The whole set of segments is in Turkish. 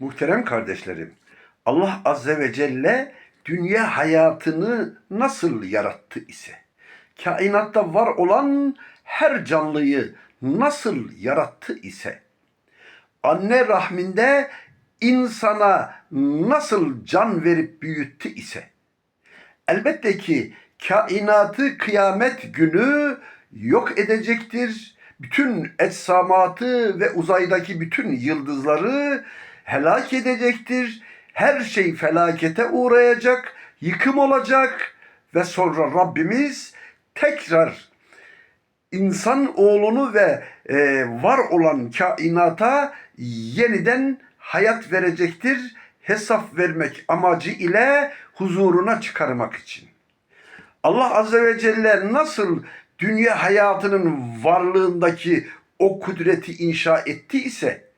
Muhterem kardeşlerim, Allah Azze ve Celle dünya hayatını nasıl yarattı ise, kainatta var olan her canlıyı nasıl yarattı ise, anne rahminde insana nasıl can verip büyüttü ise, elbette ki kainatı kıyamet günü yok edecektir. Bütün etsamatı ve uzaydaki bütün yıldızları helak edecektir. Her şey felakete uğrayacak, yıkım olacak ve sonra Rabbimiz tekrar insan oğlunu ve e, var olan kainata yeniden hayat verecektir. Hesap vermek amacı ile huzuruna çıkarmak için. Allah Azze ve Celle nasıl dünya hayatının varlığındaki o kudreti inşa ettiyse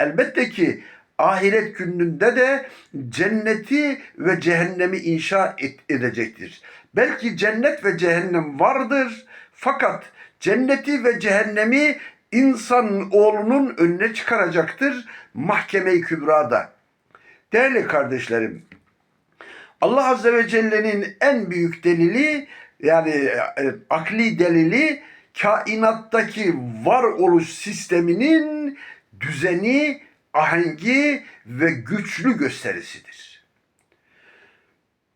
elbette ki ahiret gününde de cenneti ve cehennemi inşa et, edecektir. Belki cennet ve cehennem vardır fakat cenneti ve cehennemi insan oğlunun önüne çıkaracaktır mahkeme-i kübrada. Değerli kardeşlerim, Allah Azze ve Celle'nin en büyük delili yani e, akli delili kainattaki varoluş sisteminin düzeni, ahengi ve güçlü gösterisidir.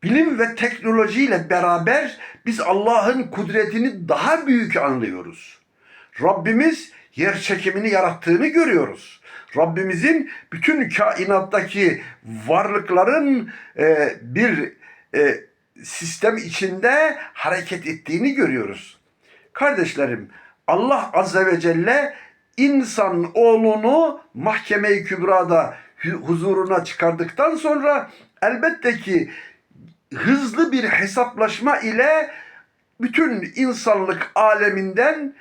Bilim ve teknolojiyle beraber biz Allah'ın kudretini daha büyük anlıyoruz. Rabbimiz yer çekimini yarattığını görüyoruz. Rabbimizin bütün kainattaki varlıkların e, bir e, sistem içinde hareket ettiğini görüyoruz. Kardeşlerim, Allah Azze ve Celle insan oğlunu mahkeme-i kübrada hu- huzuruna çıkardıktan sonra elbette ki hızlı bir hesaplaşma ile bütün insanlık aleminden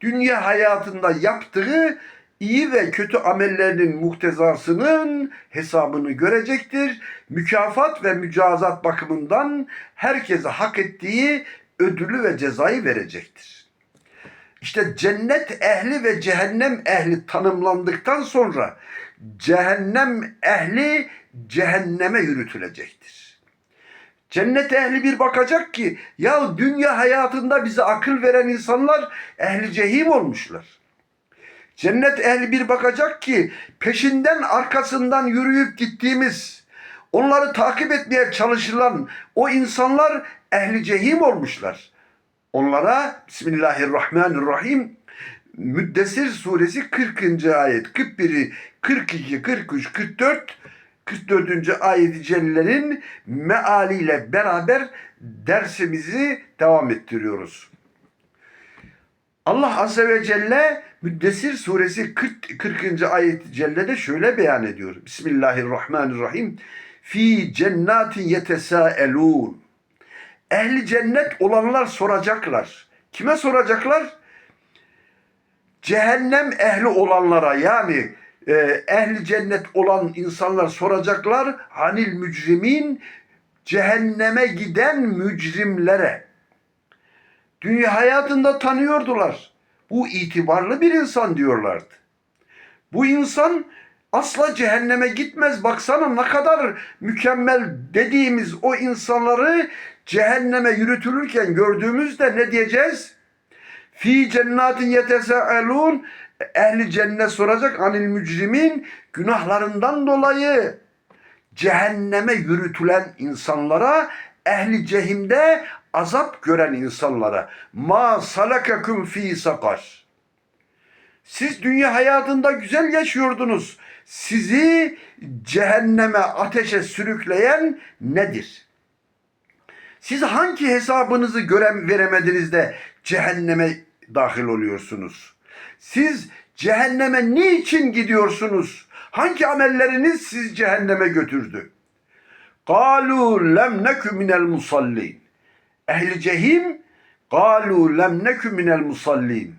dünya hayatında yaptığı iyi ve kötü amellerinin muhtezasının hesabını görecektir. Mükafat ve mücazat bakımından herkese hak ettiği ödülü ve cezayı verecektir. İşte cennet ehli ve cehennem ehli tanımlandıktan sonra cehennem ehli cehenneme yürütülecektir. Cennet ehli bir bakacak ki ya dünya hayatında bize akıl veren insanlar ehli cehim olmuşlar. Cennet ehli bir bakacak ki peşinden arkasından yürüyüp gittiğimiz onları takip etmeye çalışılan o insanlar ehli cehim olmuşlar. Onlara Bismillahirrahmanirrahim Müddessir suresi 40. ayet 41, 42, 43, 44 44. ayet-i cellenin mealiyle beraber dersimizi devam ettiriyoruz. Allah Azze ve Celle Müddessir suresi 40, 40. ayet-i cellede şöyle beyan ediyor. Bismillahirrahmanirrahim. Fi cennatin yetesâelûn. Ehli cennet olanlar soracaklar. Kime soracaklar? Cehennem ehli olanlara yani e, ehli cennet olan insanlar soracaklar. Hanil mücrimin cehenneme giden mücrimlere. Dünya hayatında tanıyordular. Bu itibarlı bir insan diyorlardı. Bu insan asla cehenneme gitmez. Baksana ne kadar mükemmel dediğimiz o insanları cehenneme yürütülürken gördüğümüzde ne diyeceğiz? Fi cennatin yetesâelûn ehli cennet soracak anil mücrimin günahlarından dolayı cehenneme yürütülen insanlara ehli cehimde azap gören insanlara ma salakakum fi sakar siz dünya hayatında güzel yaşıyordunuz. Sizi cehenneme, ateşe sürükleyen nedir? Siz hangi hesabınızı görem veremediniz de cehenneme dahil oluyorsunuz? Siz cehenneme niçin gidiyorsunuz? Hangi amelleriniz siz cehenneme götürdü? Kalu lem nekü minel musallin. Ehli cehim kalu lem nekü minel musallin.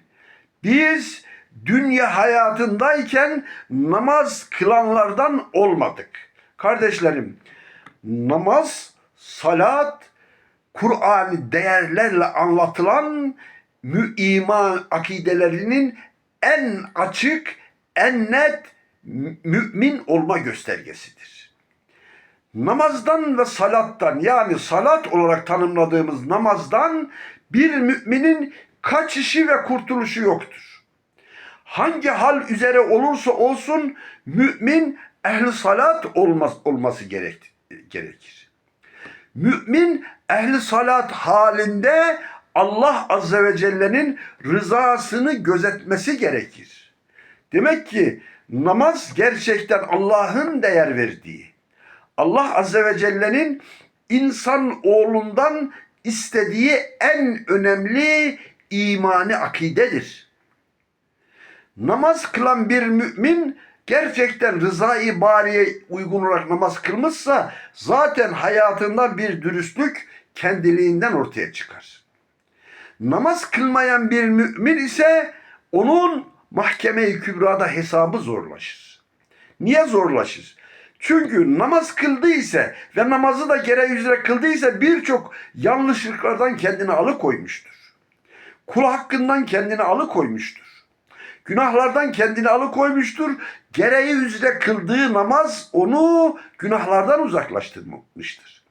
Biz dünya hayatındayken namaz kılanlardan olmadık. Kardeşlerim namaz, salat, Kur'an'ı değerlerle anlatılan müiman akidelerinin en açık, en net mü- mümin olma göstergesidir. Namazdan ve salattan yani salat olarak tanımladığımız namazdan bir müminin kaçışı ve kurtuluşu yoktur. Hangi hal üzere olursa olsun mümin ehli salat olmaz, olması gerek, gerekir. Mümin ehli salat halinde Allah Azze ve Celle'nin rızasını gözetmesi gerekir. Demek ki namaz gerçekten Allah'ın değer verdiği, Allah Azze ve Celle'nin insan oğlundan istediği en önemli imani akidedir. Namaz kılan bir mümin gerçekten rızayı bariye uygun olarak namaz kılmışsa zaten hayatında bir dürüstlük kendiliğinden ortaya çıkar. Namaz kılmayan bir mümin ise onun mahkeme-i kübrada hesabı zorlaşır. Niye zorlaşır? Çünkü namaz kıldıysa ve namazı da gereği üzere kıldıysa birçok yanlışlıklardan kendini alıkoymuştur. Kul hakkından kendini alıkoymuştur. Günahlardan kendini alıkoymuştur. Gereği üzere kıldığı namaz onu günahlardan uzaklaştırmıştır.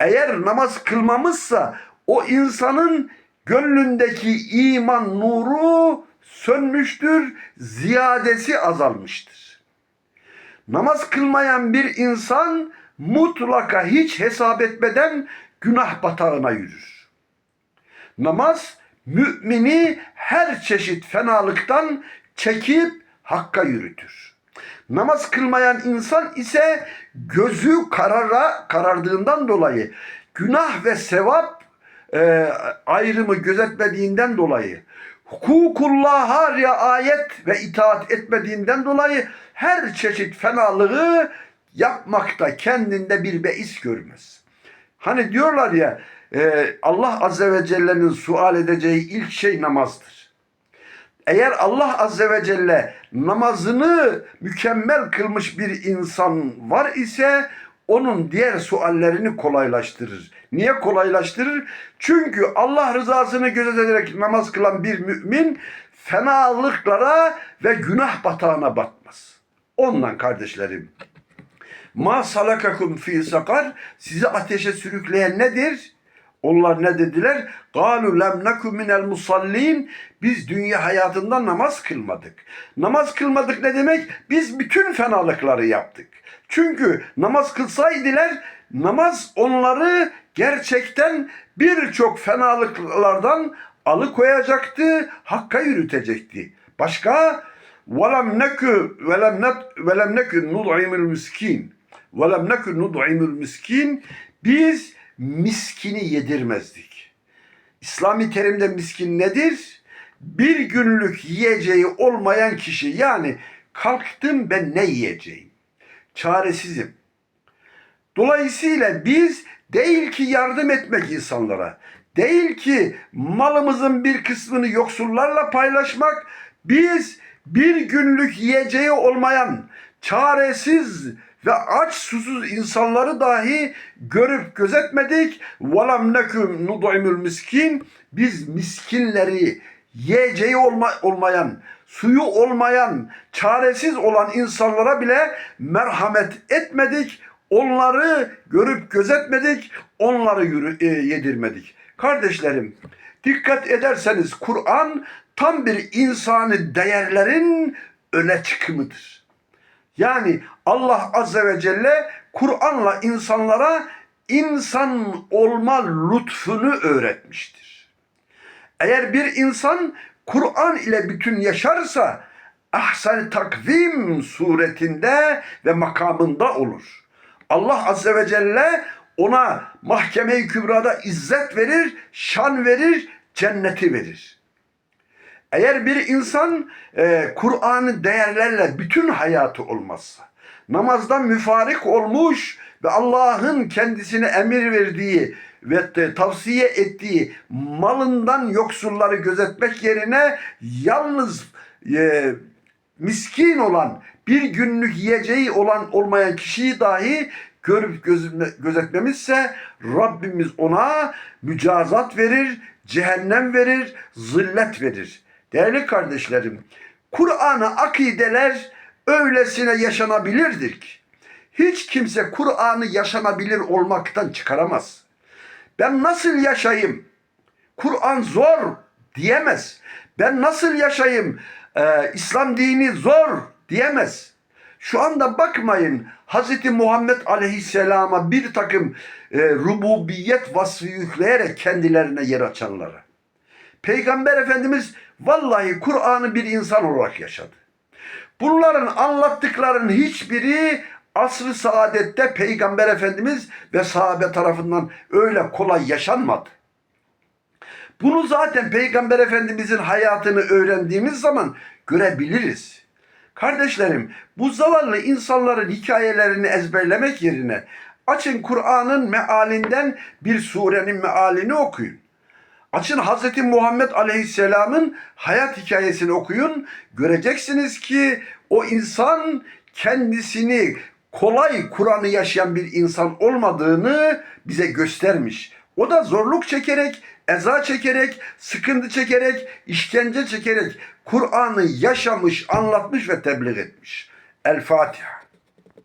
Eğer namaz kılmamışsa o insanın gönlündeki iman nuru sönmüştür, ziyadesi azalmıştır. Namaz kılmayan bir insan mutlaka hiç hesap etmeden günah batağına yürür. Namaz mümini her çeşit fenalıktan çekip hakka yürütür. Namaz kılmayan insan ise gözü karara karardığından dolayı günah ve sevap e, ayrımı gözetmediğinden dolayı hukukullah'a riayet ve itaat etmediğinden dolayı her çeşit fenalığı yapmakta kendinde bir beis görmez. Hani diyorlar ya e, Allah Azze ve Celle'nin sual edeceği ilk şey namazdır. Eğer Allah Azze ve Celle namazını mükemmel kılmış bir insan var ise onun diğer suallerini kolaylaştırır. Niye kolaylaştırır? Çünkü Allah rızasını gözederek namaz kılan bir mümin fenalıklara ve günah batağına batmaz. Ondan kardeşlerim Ma salakakum fi sakar sizi ateşe sürükleyen nedir? Onlar ne dediler? Galu lem neku minel musallin. Biz dünya hayatında namaz kılmadık. Namaz kılmadık ne demek? Biz bütün fenalıkları yaptık. Çünkü namaz kılsaydılar namaz onları gerçekten birçok fenalıklardan alıkoyacaktı, hakka yürütecekti. Başka وَلَمْ نَكُ وَلَمْ نَكُ وَلَمْ نَكُ نُضْعِمُ الْمِسْكِينَ وَلَمْ نَكُ نُضْعِمُ الْمِسْكِينَ Biz miskini yedirmezdik. İslami terimde miskin nedir? Bir günlük yiyeceği olmayan kişi yani kalktım ben ne yiyeceğim? Çaresizim. Dolayısıyla biz değil ki yardım etmek insanlara, değil ki malımızın bir kısmını yoksullarla paylaşmak, biz bir günlük yiyeceği olmayan, çaresiz ve aç susuz insanları dahi görüp gözetmedik. Velam nekum nud'imul miskin. Biz miskinleri yiyeceği olma, olmayan, suyu olmayan, çaresiz olan insanlara bile merhamet etmedik. Onları görüp gözetmedik, onları yürü, e, yedirmedik. Kardeşlerim, dikkat ederseniz Kur'an tam bir insani değerlerin öne çıkımıdır. Yani Allah Azze ve Celle Kur'an'la insanlara insan olma lütfunu öğretmiştir. Eğer bir insan Kur'an ile bütün yaşarsa ahsen takvim suretinde ve makamında olur. Allah Azze ve Celle ona mahkeme-i kübrada izzet verir, şan verir, cenneti verir. Eğer bir insan e, Kur'an'ı değerlerle bütün hayatı olmazsa, namazdan müfarik olmuş ve Allah'ın kendisine emir verdiği ve tavsiye ettiği malından yoksulları gözetmek yerine yalnız e, miskin olan bir günlük yiyeceği olan olmayan kişiyi dahi görüp gözetmemizse Rabbimiz ona mücazat verir, cehennem verir, zillet verir. Değerli kardeşlerim, Kur'an'a akideler öylesine yaşanabilirdir ki hiç kimse Kur'an'ı yaşanabilir olmaktan çıkaramaz. Ben nasıl yaşayayım? Kur'an zor diyemez. Ben nasıl yaşayayım? Ee, İslam dini zor diyemez. Şu anda bakmayın Hz. Muhammed Aleyhisselam'a bir takım e, rububiyet vasfı yükleyerek kendilerine yer açanlara. Peygamber Efendimiz vallahi Kur'an'ı bir insan olarak yaşadı. Bunların anlattıklarının hiçbiri asr-ı saadette Peygamber Efendimiz ve sahabe tarafından öyle kolay yaşanmadı. Bunu zaten Peygamber Efendimizin hayatını öğrendiğimiz zaman görebiliriz. Kardeşlerim, bu zavallı insanların hikayelerini ezberlemek yerine açın Kur'an'ın mealinden bir surenin mealini okuyun. Açın Hz. Muhammed Aleyhisselam'ın hayat hikayesini okuyun. Göreceksiniz ki o insan kendisini kolay Kur'an'ı yaşayan bir insan olmadığını bize göstermiş. O da zorluk çekerek, eza çekerek, sıkıntı çekerek, işkence çekerek Kur'an'ı yaşamış, anlatmış ve tebliğ etmiş. El Fatiha.